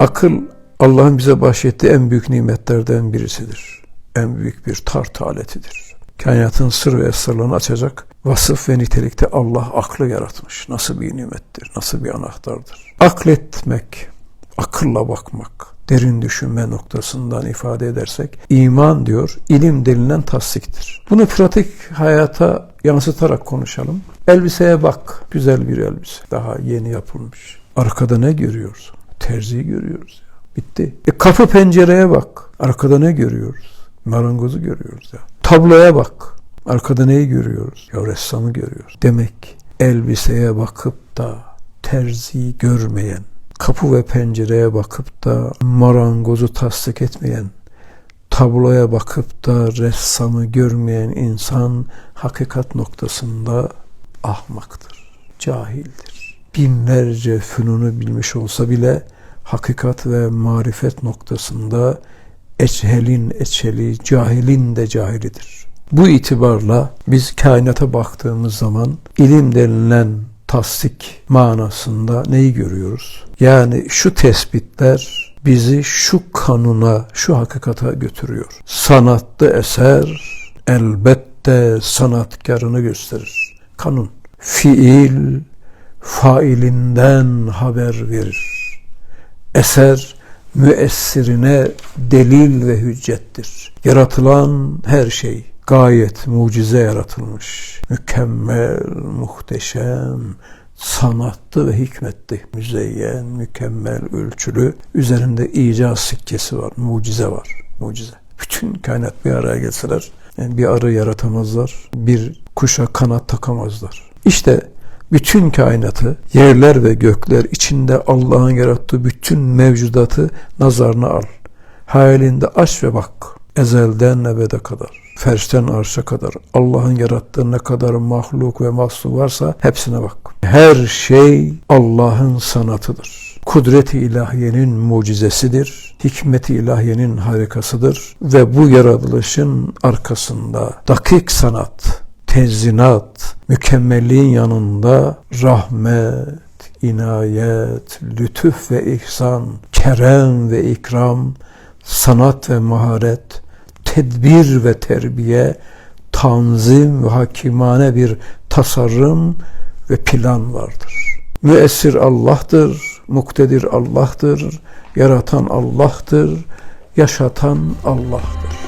Akıl Allah'ın bize bahşettiği en büyük nimetlerden birisidir. En büyük bir tart aletidir. Kainatın sır ve esrarlarını açacak vasıf ve nitelikte Allah aklı yaratmış. Nasıl bir nimettir, nasıl bir anahtardır. Akletmek, akılla bakmak, derin düşünme noktasından ifade edersek iman diyor, ilim denilen tasdiktir. Bunu pratik hayata yansıtarak konuşalım. Elbiseye bak, güzel bir elbise, daha yeni yapılmış. Arkada ne görüyoruz? Terziyi görüyoruz. Ya. Bitti. E kapı pencereye bak, arkada ne görüyoruz? Marangozu görüyoruz ya. Tabloya bak, arkada neyi görüyoruz? Ya ressamı görüyoruz. Demek elbiseye bakıp da terziyi görmeyen, kapı ve pencereye bakıp da marangozu tasdik etmeyen, tabloya bakıp da ressamı görmeyen insan hakikat noktasında ahmaktır, cahildir. Binlerce fünunu bilmiş olsa bile hakikat ve marifet noktasında eçhelin eçheli, cahilin de cahilidir. Bu itibarla biz kainata baktığımız zaman ilim denilen tasdik manasında neyi görüyoruz? Yani şu tespitler bizi şu kanuna, şu hakikata götürüyor. Sanatlı eser elbette sanatkarını gösterir. Kanun. Fiil failinden haber verir. Eser müessirine delil ve hüccettir. Yaratılan her şey gayet mucize yaratılmış. Mükemmel, muhteşem, sanatlı ve hikmetli, müzeyyen, mükemmel, ölçülü. Üzerinde icaz sikkesi var, mucize var, mucize. Bütün kainat bir araya gelseler yani bir arı yaratamazlar, bir kuşa kanat takamazlar. İşte bütün kainatı, yerler ve gökler içinde Allah'ın yarattığı bütün mevcudatı nazarına al. Hayalinde aç ve bak. Ezelden ebede kadar, ferşten arşa kadar, Allah'ın yarattığı ne kadar mahluk ve mahsu varsa hepsine bak. Her şey Allah'ın sanatıdır. Kudret-i ilahiyenin mucizesidir. Hikmet-i ilahiyenin harikasıdır. Ve bu yaratılışın arkasında dakik sanat, tezinat, mükemmelliğin yanında rahmet, inayet, lütuf ve ihsan, kerem ve ikram, sanat ve maharet, tedbir ve terbiye, tanzim ve hakimane bir tasarrum ve plan vardır. Müessir Allah'tır, muktedir Allah'tır, yaratan Allah'tır, yaşatan Allah'tır.